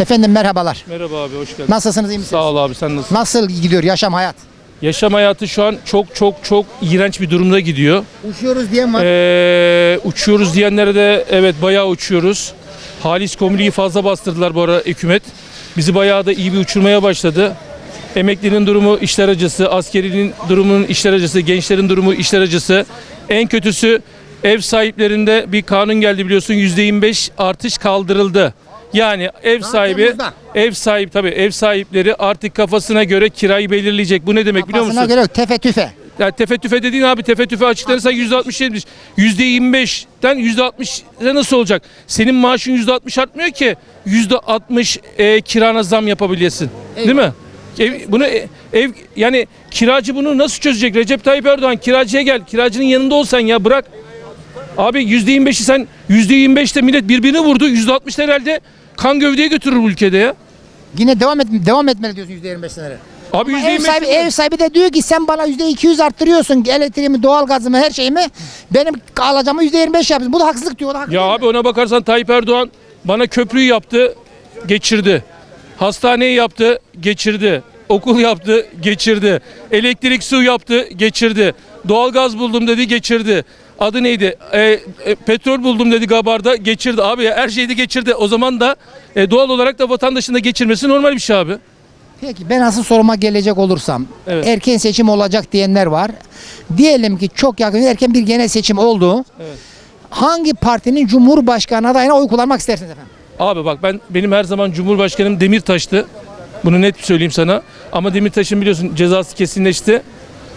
Efendim merhabalar. Merhaba abi hoş geldin. Nasılsınız iyi misiniz? Sağ ol abi sen nasılsın? Nasıl gidiyor yaşam hayat? Yaşam hayatı şu an çok çok çok iğrenç bir durumda gidiyor. Uçuyoruz diyen var. Ee, uçuyoruz diyenlere de evet bayağı uçuyoruz. Halis Komili'yi fazla bastırdılar bu ara hükümet. Bizi bayağı da iyi bir uçurmaya başladı. Emeklinin durumu işler acısı, askerinin durumunun işler acısı, gençlerin durumu işler acısı. En kötüsü ev sahiplerinde bir kanun geldi biliyorsun %25 artış kaldırıldı. Yani ev sahibi Temmuz'da. ev sahibi tabii ev sahipleri artık kafasına göre kirayı belirleyecek. Bu ne demek biliyor Kafasına musun? göre yok, tefe tüfe. Ya tefe tüfe dediğin abi tefe tüfe açıklanırsa yüzde altmış yetmiş. Yüzde yirmi beşten yüzde altmış nasıl olacak? Senin maaşın yüzde altmış artmıyor ki yüzde altmış e, kirana zam yapabilesin. Değil mi? Ev, bunu e, ev yani kiracı bunu nasıl çözecek? Recep Tayyip Erdoğan kiracıya gel. Kiracının yanında ol sen ya bırak. Abi yüzde yirmi beşi sen yüzde yirmi beşte millet birbirini vurdu. Yüzde altmış herhalde kan gövdeye götürür bu ülkede ya. Yine devam et devam etmeli diyorsun %25 senere. Abi yüzde Ev sahibi, ev sahibi de diyor ki sen bana %200 arttırıyorsun elektriğimi, doğalgazımı, her şeyimi. Benim alacağımı %25 yapıyorsun. Bu da haksızlık diyor. Da haklı Ya abi mi? ona bakarsan Tayyip Erdoğan bana köprüyü yaptı, geçirdi. Hastaneyi yaptı, geçirdi. Okul yaptı, geçirdi. Elektrik su yaptı, geçirdi. Doğalgaz buldum dedi, geçirdi. Adı neydi? E, e, petrol buldum dedi Gabar'da, geçirdi. Abi ya her şeyi de geçirdi. O zaman da e, doğal olarak da vatandaşın da geçirmesi normal bir şey abi. Peki ben asıl soruma gelecek olursam. Evet. Erken seçim olacak diyenler var. Diyelim ki çok yakın erken bir genel seçim oldu. Evet. Hangi partinin Cumhurbaşkanı adayına oy kullanmak istersiniz efendim? Abi bak ben benim her zaman Cumhurbaşkanım Demirtaş'tı. Bunu net söyleyeyim sana. Ama Demirtaş'ın biliyorsun cezası kesinleşti.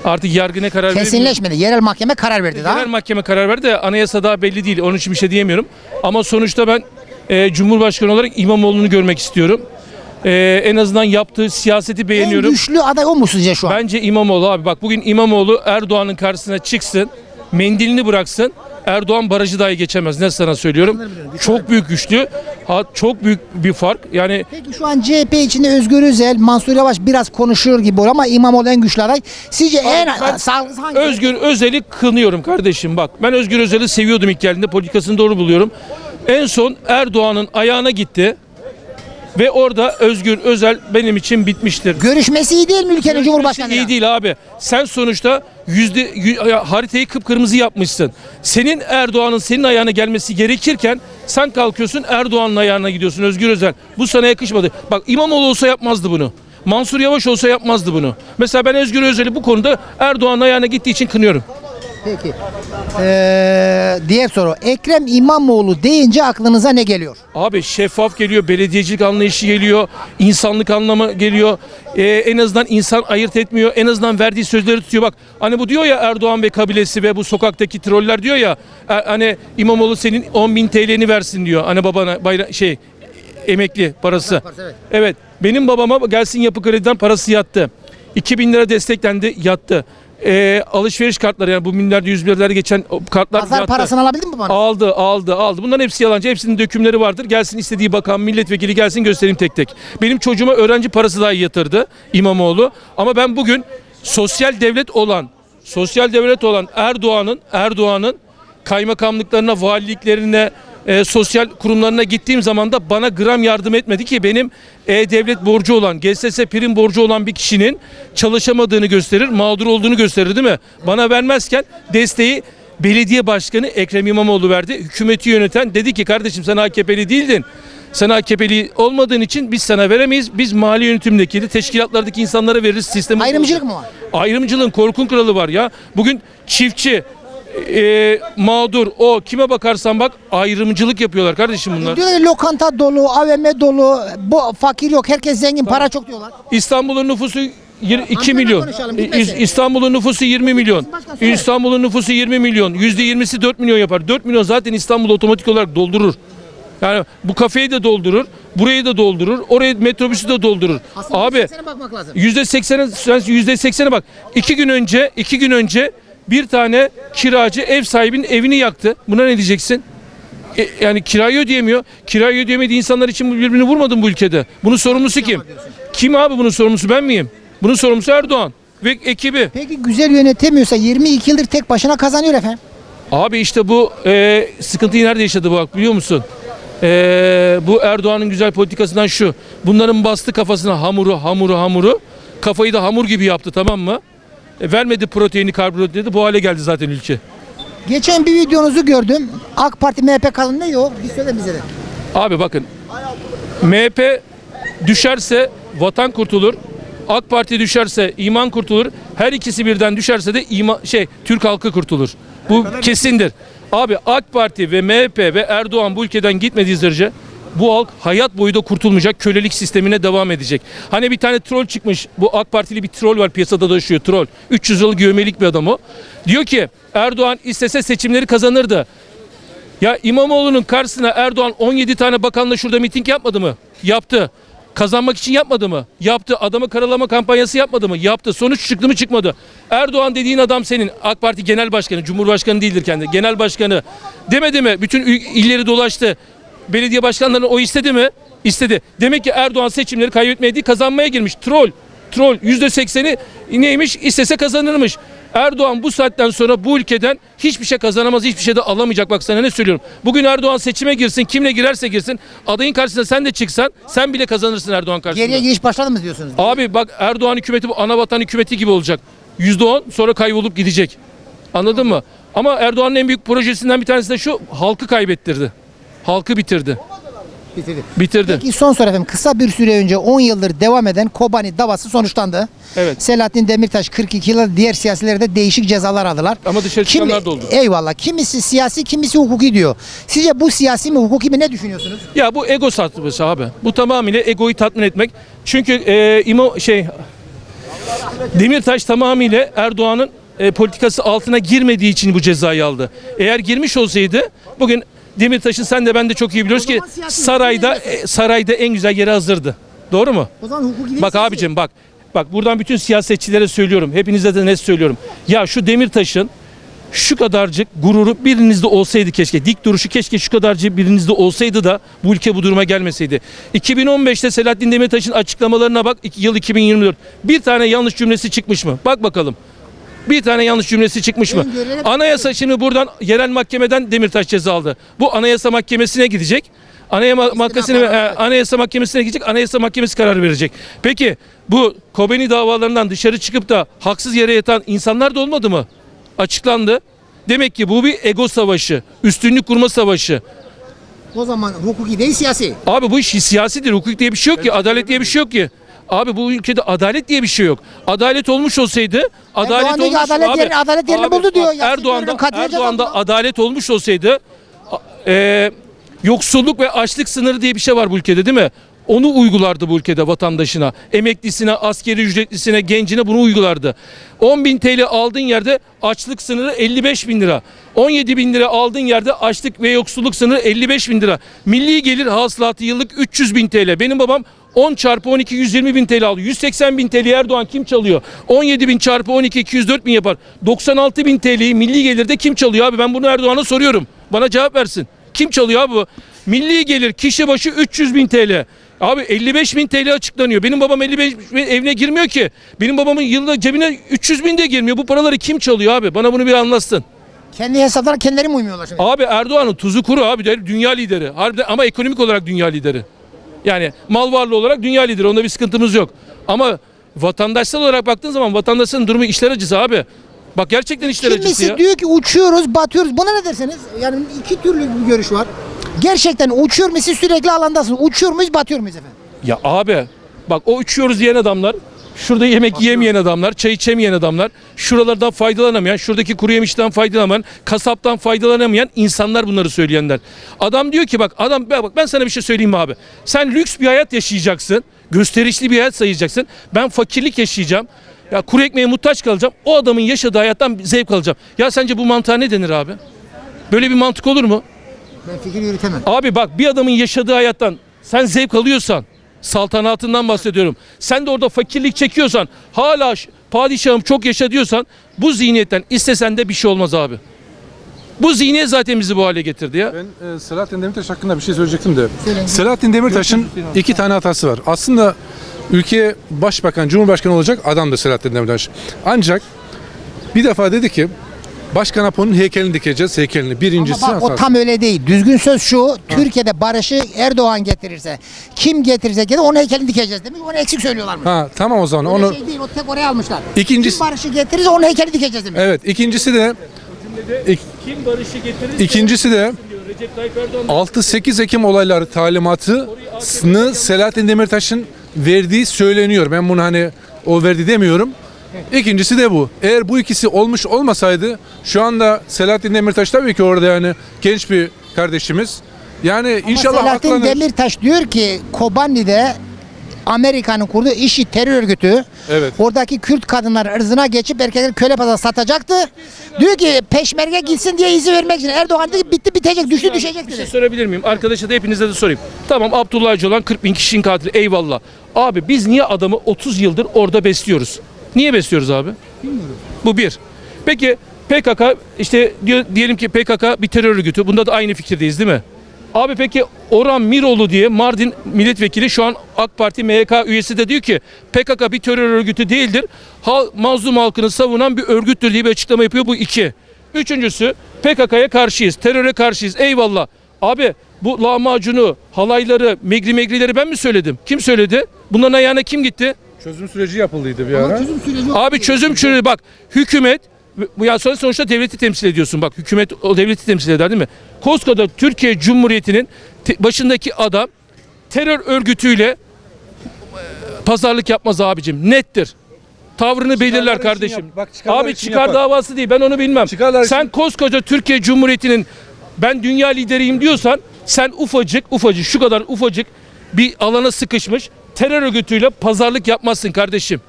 Artık yargı ne karar verir. Kesinleşmedi. Yerel mahkeme karar verdi daha. Genel mahkeme karar verdi de anayasa daha belli değil. Onun için bir şey diyemiyorum. Ama sonuçta ben e, Cumhurbaşkanı olarak İmamoğlu'nu görmek istiyorum. E, en azından yaptığı siyaseti En beğeniyorum. güçlü aday o mu sizce şu an? Bence İmamoğlu abi bak bugün İmamoğlu Erdoğan'ın karşısına çıksın. Mendilini bıraksın. Erdoğan barajı dahi geçemez. Ne sana söylüyorum? Çok büyük güçlü. Ha, çok büyük bir fark. Yani Peki şu an CHP içinde Özgür Özel, Mansur Yavaş biraz konuşuyor gibi oluyor ama İmamoğlu en güçlü aday. Sizce en ben hangi? Özgür Özel'i kınıyorum kardeşim bak. Ben Özgür Özel'i seviyordum ilk geldiğinde. Politikasını doğru buluyorum. En son Erdoğan'ın ayağına gitti. Ve orada Özgür Özel benim için bitmiştir. Görüşmesi iyi değil mi ülkenin Cumhurbaşkanı? iyi değil abi. Sen sonuçta yüzde haritayı kıpkırmızı yapmışsın. Senin Erdoğan'ın senin ayağına gelmesi gerekirken sen kalkıyorsun Erdoğan'ın ayağına gidiyorsun Özgür Özel. Bu sana yakışmadı. Bak İmamoğlu olsa yapmazdı bunu. Mansur Yavaş olsa yapmazdı bunu. Mesela ben Özgür Özel'i bu konuda Erdoğan'ın ayağına gittiği için kınıyorum. Peki. Ee, diğer soru. Ekrem İmamoğlu deyince aklınıza ne geliyor? Abi şeffaf geliyor, belediyecilik anlayışı geliyor, insanlık anlamı geliyor. Ee, en azından insan ayırt etmiyor. En azından verdiği sözleri tutuyor. Bak hani bu diyor ya Erdoğan ve kabilesi ve bu sokaktaki troller diyor ya e, hani İmamoğlu senin 10 bin TL'ni versin diyor. Hani babana bayra şey emekli parası. evet. Evet benim babama gelsin yapı krediden parası yattı. 2000 lira desteklendi yattı. Ee, alışveriş kartları yani bu binlerde yüz binlerde geçen kartlar Pazar parasını alabildin mi bana? Aldı, aldı, aldı. Bunların hepsi yalancı. Hepsinin dökümleri vardır. Gelsin istediği bakan, milletvekili gelsin göstereyim tek tek. Benim çocuğuma öğrenci parası dahi yatırdı İmamoğlu. Ama ben bugün sosyal devlet olan, sosyal devlet olan Erdoğan'ın, Erdoğan'ın kaymakamlıklarına, valiliklerine, e, sosyal kurumlarına gittiğim zaman da bana gram yardım etmedi ki benim e-devlet borcu olan, GSS prim borcu olan bir kişinin çalışamadığını gösterir, mağdur olduğunu gösterir değil mi? Bana vermezken desteği belediye başkanı Ekrem İmamoğlu verdi. Hükümeti yöneten dedi ki kardeşim sen AKP'li değildin. Sen AKP'li olmadığın için biz sana veremeyiz. Biz mali yönetimdeki de teşkilatlardaki insanlara veririz sistemi. Ayrımcılık mı var? Ayrımcılığın korkun kralı var ya. Bugün çiftçi, e, mağdur, o kime bakarsan bak ayrımcılık yapıyorlar kardeşim bunlar. Diyorlar ki lokanta dolu, AVM dolu, bu fakir yok, herkes zengin, para çok diyorlar. İstanbul'un nüfusu yir- 2 Ankara'da milyon. konuşalım. İstanbul'un nüfusu 20 milyon. Başkan söyle. İstanbul'un nüfusu 20 milyon. %20'si 4 milyon yapar. 4 milyon zaten İstanbul otomatik olarak doldurur. Yani bu kafeyi de doldurur, burayı da doldurur, orayı metrobüsü de doldurur. Abi Sana bakmak lazım. Yüzde seksene, sen yüzde seksene bak. İki gün önce, iki gün önce bir tane kiracı ev sahibinin evini yaktı. Buna ne diyeceksin? E, yani kirayı ödeyemiyor. Kirayı ödeyemediği insanlar için birbirini vurmadın bu ülkede. Bunun sorumlusu kim? Kim abi bunun sorumlusu ben miyim? Bunun sorumlusu Erdoğan ve ekibi. Peki güzel yönetemiyorsa 22 yıldır tek başına kazanıyor efendim. Abi işte bu e, sıkıntıyı nerede yaşadı bak biliyor musun? Ee, bu Erdoğan'ın güzel politikasından şu. Bunların bastı kafasına hamuru hamuru hamuru. Kafayı da hamur gibi yaptı tamam mı? E, vermedi proteini karbonhidratı bu hale geldi zaten ülke. Geçen bir videonuzu gördüm. AK Parti MHP kalın ne yok? Bir söyle bize de. Abi bakın MHP düşerse vatan kurtulur. AK Parti düşerse iman kurtulur. Her ikisi birden düşerse de iman şey Türk halkı kurtulur. Bu kesindir. Abi AK Parti ve MHP ve Erdoğan bu ülkeden gitmediği sürece bu halk hayat boyu da kurtulmayacak. Kölelik sistemine devam edecek. Hani bir tane troll çıkmış. Bu AK Partili bir troll var piyasada dolaşıyor troll. 300 yıl güvemelik bir adam o. Diyor ki Erdoğan istese seçimleri kazanırdı. Ya İmamoğlu'nun karşısına Erdoğan 17 tane bakanla şurada miting yapmadı mı? Yaptı. Kazanmak için yapmadı mı? Yaptı. Adamı karalama kampanyası yapmadı mı? Yaptı. Sonuç çıktı mı çıkmadı. Erdoğan dediğin adam senin. AK Parti Genel Başkanı, Cumhurbaşkanı değildir kendi. Genel Başkanı. Demedi mi? Bütün illeri dolaştı. Belediye başkanlarını o istedi mi? İstedi. Demek ki Erdoğan seçimleri kaybetmeye değil kazanmaya girmiş. Troll. Troll. %80'i neymiş? İstese kazanırmış. Erdoğan bu saatten sonra bu ülkeden hiçbir şey kazanamaz, hiçbir şey de alamayacak. Bak sana ne söylüyorum. Bugün Erdoğan seçime girsin, kimle girerse girsin. Adayın karşısına sen de çıksan, sen bile kazanırsın Erdoğan karşısında. Geriye giriş başladı mı diyorsunuz? Abi bak Erdoğan hükümeti bu ana vatan hükümeti gibi olacak. %10 sonra kaybolup gidecek. Anladın mı? Ama Erdoğan'ın en büyük projesinden bir tanesi de şu, halkı kaybettirdi. Halkı bitirdi. Bitirdi. Bitirdi. Peki son soru efendim. Kısa bir süre önce 10 yıldır devam eden Kobani davası sonuçlandı. Evet. Selahattin Demirtaş 42 yıl diğer siyasilere de değişik cezalar aldılar. Ama dışarı Kimi- çıkanlar da oldu. Eyvallah. Kimisi siyasi, kimisi hukuki diyor. Sizce bu siyasi mi, hukuki mi ne düşünüyorsunuz? Ya bu ego satması abi. Bu tamamıyla egoyu tatmin etmek. Çünkü e, İmo şey Demirtaş tamamıyla Erdoğan'ın e, politikası altına girmediği için bu cezayı aldı. Eğer girmiş olsaydı bugün Demirtaş'ın sen de ben de çok iyi biliyoruz ki sarayda e, sarayda en güzel yeri hazırdı. Doğru mu? O zaman hukuki Bak abicim bak. Bak buradan bütün siyasetçilere söylüyorum. Hepinize de net söylüyorum. Ya şu Demirtaş'ın şu kadarcık gururu birinizde olsaydı keşke. Dik duruşu keşke şu kadarcık birinizde olsaydı da bu ülke bu duruma gelmeseydi. 2015'te Selahattin Demirtaş'ın açıklamalarına bak. Yıl 2024. Bir tane yanlış cümlesi çıkmış mı? Bak bakalım. Bir tane yanlış cümlesi çıkmış mı? Anayasa şimdi buradan yerel mahkemeden Demirtaş ceza aldı. Bu anayasa mahkemesine gidecek. Anayasa mahkemesine, e, anayasa mahkemesine gidecek. Anayasa mahkemesi karar verecek. Peki bu Kobeni davalarından dışarı çıkıp da haksız yere yatan insanlar da olmadı mı? Açıklandı. Demek ki bu bir ego savaşı, üstünlük kurma savaşı. O zaman hukuki değil siyasi. Abi bu iş siyasidir. Hukuk diye bir şey yok ki. Adalet diye bir şey yok ki. Abi bu ülkede adalet diye bir şey yok. Adalet olmuş olsaydı adalet Erdoğan olmuş. adalet abi, yerini- adalet yerini abi, buldu diyor. Yasin Erdoğan'da Erdoğan'da adalet olmuş olsaydı e, yoksulluk ve açlık sınırı diye bir şey var bu ülkede değil mi? Onu uygulardı bu ülkede vatandaşına. Emeklisine, askeri ücretlisine, gencine bunu uygulardı. 10 bin TL aldığın yerde açlık sınırı 55 bin lira. 17 bin lira aldığın yerde açlık ve yoksulluk sınırı 55 bin lira. Milli gelir hasılatı yıllık 300 bin TL. Benim babam 10 çarpı 12 120 bin TL alıyor. 180 bin TL Erdoğan kim çalıyor? 17 bin çarpı 12 204 bin yapar. 96 bin TL'yi milli gelirde kim çalıyor abi? Ben bunu Erdoğan'a soruyorum. Bana cevap versin. Kim çalıyor abi bu? Milli gelir kişi başı 300 bin TL. Abi 55 bin TL açıklanıyor. Benim babam 55 bin evine girmiyor ki. Benim babamın yılda cebine 300 bin de girmiyor. Bu paraları kim çalıyor abi? Bana bunu bir anlatsın. Kendi hesaplarına kendileri mi uymuyorlar şimdi? Abi Erdoğan'ın tuzu kuru abi. Dünya lideri. Harbiden ama ekonomik olarak dünya lideri. Yani mal varlığı olarak dünya lideri. Onda bir sıkıntımız yok. Ama vatandaşsal olarak baktığın zaman vatandaşın durumu işler acısı abi. Bak gerçekten işler acısı Kimisi ya. diyor ki uçuyoruz, batıyoruz. Buna ne dersiniz? Yani iki türlü bir görüş var. Gerçekten uçuyor? Siz sürekli alandasınız. Uçuyor muyuz, batıyor muyuz efendim? Ya abi bak o uçuyoruz diyen adamlar Şurada yemek yemeyen adamlar, çay içemeyen adamlar, şuralardan faydalanamayan, şuradaki kuru yemişten faydalanamayan, kasaptan faydalanamayan insanlar bunları söyleyenler. Adam diyor ki bak adam bak ben sana bir şey söyleyeyim mi abi? Sen lüks bir hayat yaşayacaksın, gösterişli bir hayat sayacaksın. Ben fakirlik yaşayacağım. Ya kuru ekmeğe muhtaç kalacağım. O adamın yaşadığı hayattan zevk alacağım. Ya sence bu mantığa ne denir abi? Böyle bir mantık olur mu? Ben fikir yürütemem. Abi bak bir adamın yaşadığı hayattan sen zevk alıyorsan saltanatından bahsediyorum. Sen de orada fakirlik çekiyorsan hala padişahım çok yaşa diyorsan bu zihniyetten istesen de bir şey olmaz abi. Bu zihniyet zaten bizi bu hale getirdi ya. Ben e, Selahattin Demirtaş hakkında bir şey söyleyecektim de. Selahattin Demirtaş'ın iki tane hatası var. Aslında ülkeye başbakan, cumhurbaşkanı olacak adam da Selahattin Demirtaş. Ancak bir defa dedi ki Başkan Apo'nun heykelini dikeceğiz. Heykelini. Birincisi Ama bak o tam öyle değil. Düzgün söz şu. Türkiye'de barışı Erdoğan getirirse, kim getirirse getirir onun heykelini dikeceğiz demiş. Onu eksik söylüyorlar mı? Ha tamam o zaman. Öyle Onu şey değil. O tek oraya almışlar. İkincisi- Kim barışı getirirse onun heykelini dikeceğiz demiş. Evet, ikincisi de ik- Kim barışı getirirse ikincisi de Recep Tayyip Erdoğan 6-8 Ekim olayları talimatını Selahattin Demirtaş'ın verdiği söyleniyor. Ben bunu hani o verdi demiyorum. İkincisi de bu. Eğer bu ikisi olmuş olmasaydı şu anda Selahattin Demirtaş tabii ki orada yani genç bir kardeşimiz. Yani inşallah Selahattin aklanır. Demirtaş diyor ki Kobani'de Amerika'nın kurduğu işi terör örgütü Evet. oradaki Kürt kadınlar ırzına geçip erkekleri köle pazarına satacaktı. Diyor ki peşmerge gitsin diye izin vermek için Erdoğan dedi ki bitti bitecek düştü düşecek Bir şey dedi. sorabilir miyim? Arkadaşa da hepinize de sorayım. Tamam Abdullah Öcalan 40 bin kişinin katili eyvallah. Abi biz niye adamı 30 yıldır orada besliyoruz? Niye besliyoruz abi? Bilmiyorum. Bu bir. Peki PKK işte diyor, diyelim ki PKK bir terör örgütü. Bunda da aynı fikirdeyiz değil mi? Abi peki Orhan Miroğlu diye Mardin milletvekili şu an AK Parti MYK üyesi de diyor ki PKK bir terör örgütü değildir. Hal, mazlum halkını savunan bir örgüttür diye bir açıklama yapıyor bu iki. Üçüncüsü PKK'ya karşıyız, teröre karşıyız. Eyvallah. Abi bu lahmacunu, halayları, megri megrileri ben mi söyledim? Kim söyledi? Bunların ayağına kim gitti? Çözüm süreci yapıldıydı bir ara. Abi çözüm çürü bak hükümet bu ya sonra sonuçta devleti temsil ediyorsun bak hükümet o devleti temsil eder değil mi? Koskoca Türkiye Cumhuriyeti'nin te- başındaki adam terör örgütüyle e, pazarlık yapmaz abicim nettir. Tavrını belirler için kardeşim. yap- bak çıkarlar Abi için çıkar yapar. davası değil ben onu bilmem. Çıkarlar sen koskoca Türkiye Cumhuriyeti'nin ben dünya lideriyim diyorsan sen ufacık ufacık şu kadar ufacık bir alana sıkışmış terör örgütüyle pazarlık yapmazsın kardeşim.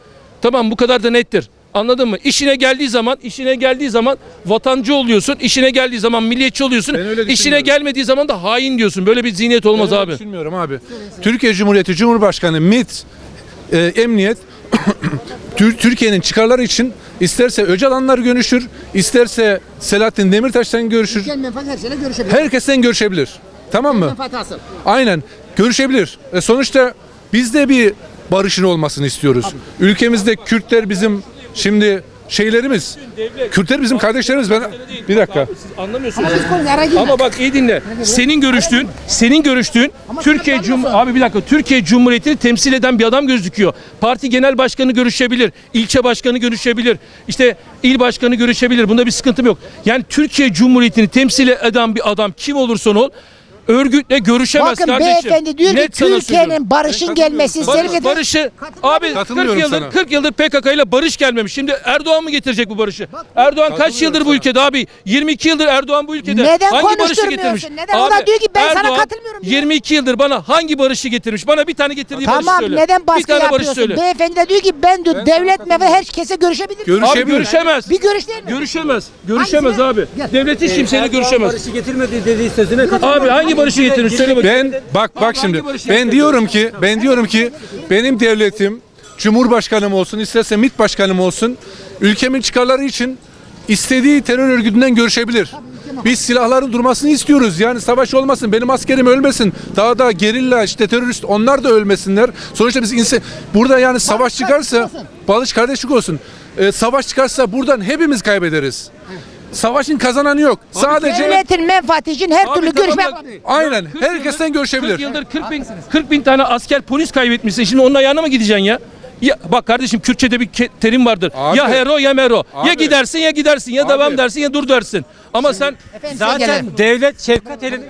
Tamam bu kadar da nettir. Anladın mı? İşine geldiği zaman, işine geldiği zaman vatancı oluyorsun. işine geldiği zaman milliyetçi oluyorsun. Ben öyle İşine gelmediği zaman da hain diyorsun. Böyle bir zihniyet olmaz Ben öyle abi. Düşünmüyorum abi. Türkiye Cumhuriyeti Cumhurbaşkanı MİT e, Emniyet Tür- Türkiye'nin çıkarları için isterse Öcalanlar görüşür, isterse Selahattin Demirtaş'tan görüşür. Ülkenin menfaati her şeyle görüşebilir. Herkesten görüşebilir. Tamam mı? Aynen. Görüşebilir. E sonuçta biz de bir barışın olmasını istiyoruz. Ülkemizde Kürtler bizim şimdi şeylerimiz. Kürtler bizim kardeşlerimiz. Ben bir dakika. Anlamıyorsunuz. Ama biz konuyu araya girme. Ama bak iyi dinle. Senin görüştüğün, senin görüştüğün Türkiye Cum abi bir dakika Türkiye Cumhuriyeti'ni temsil eden bir adam gözüküyor. Parti genel başkanı görüşebilir, ilçe başkanı görüşebilir, işte il başkanı görüşebilir. Bunda bir sıkıntım yok. Yani Türkiye Cumhuriyeti'ni temsil eden bir adam kim olursa ol örgütle görüşemez Bakın kardeşim. beyefendi diyor ki Net sana söylüyorum. Türkiye'nin barışın gelmesi Barış, sevgili barışı abi 40 Katılmıyorum yıldır sana. 40 yıldır PKK ile barış gelmemiş. Şimdi Erdoğan mı getirecek bu barışı? Erdoğan kaç yıldır bu ülkede abi? 22 yıldır Erdoğan bu ülkede. Neden hangi barışı konuşturmuyorsun? getirmiş? Neden? O da diyor ki ben sana katılmıyorum diyor. 22 yıldır bana hangi barışı getirmiş? Bana bir tane getirdiği barışı Tamam söyle. neden bir baskı tane yapıyorsun? söyle. Beyefendi de diyor ki ben diyor devlet ve herkese görüşebilir. Görüş- Abi Görüşebilir. görüşemez. Bir görüş değil mi? Görüşemez. Görüşemez Hangisine? abi. Gel. Devlet hiç kimseyle görüşemez. Barışı getirmedi dediği sözüne Abi hangi barışı getirmiş? Söyle bakayım. Ben bak bak hangi şimdi. Ben diyorum ki ben diyorum ki benim devletim Cumhurbaşkanım olsun, isterse MİT başkanım olsun, ülkemin çıkarları için istediği terör örgütünden görüşebilir. Biz silahların durmasını istiyoruz. Yani savaş olmasın, benim askerim ölmesin. Daha da gerilla işte terörist onlar da ölmesinler. Sonuçta biz insan burada yani savaş çıkarsa barış kardeşlik olsun. Ee, savaş çıkarsa buradan hepimiz kaybederiz. Savaşın kazananı yok. Sadece Devletin menfaati için her Abi türlü tamam görüşme bak, aynen 40 herkesten yıldır- görüşebilir. 40 yıldır 40 bin, 40 bin tane asker polis kaybetmişsin. Şimdi onun ayağına mı gideceksin ya? Ya bak kardeşim Kürtçe'de bir ke- terim vardır. Abi. Ya hero ya mero. Ya Abi. gidersin ya gidersin ya Abi. devam dersin ya dur dersin. Ama sen Efendim, gelelim. Zaten devlet Şefkat Elin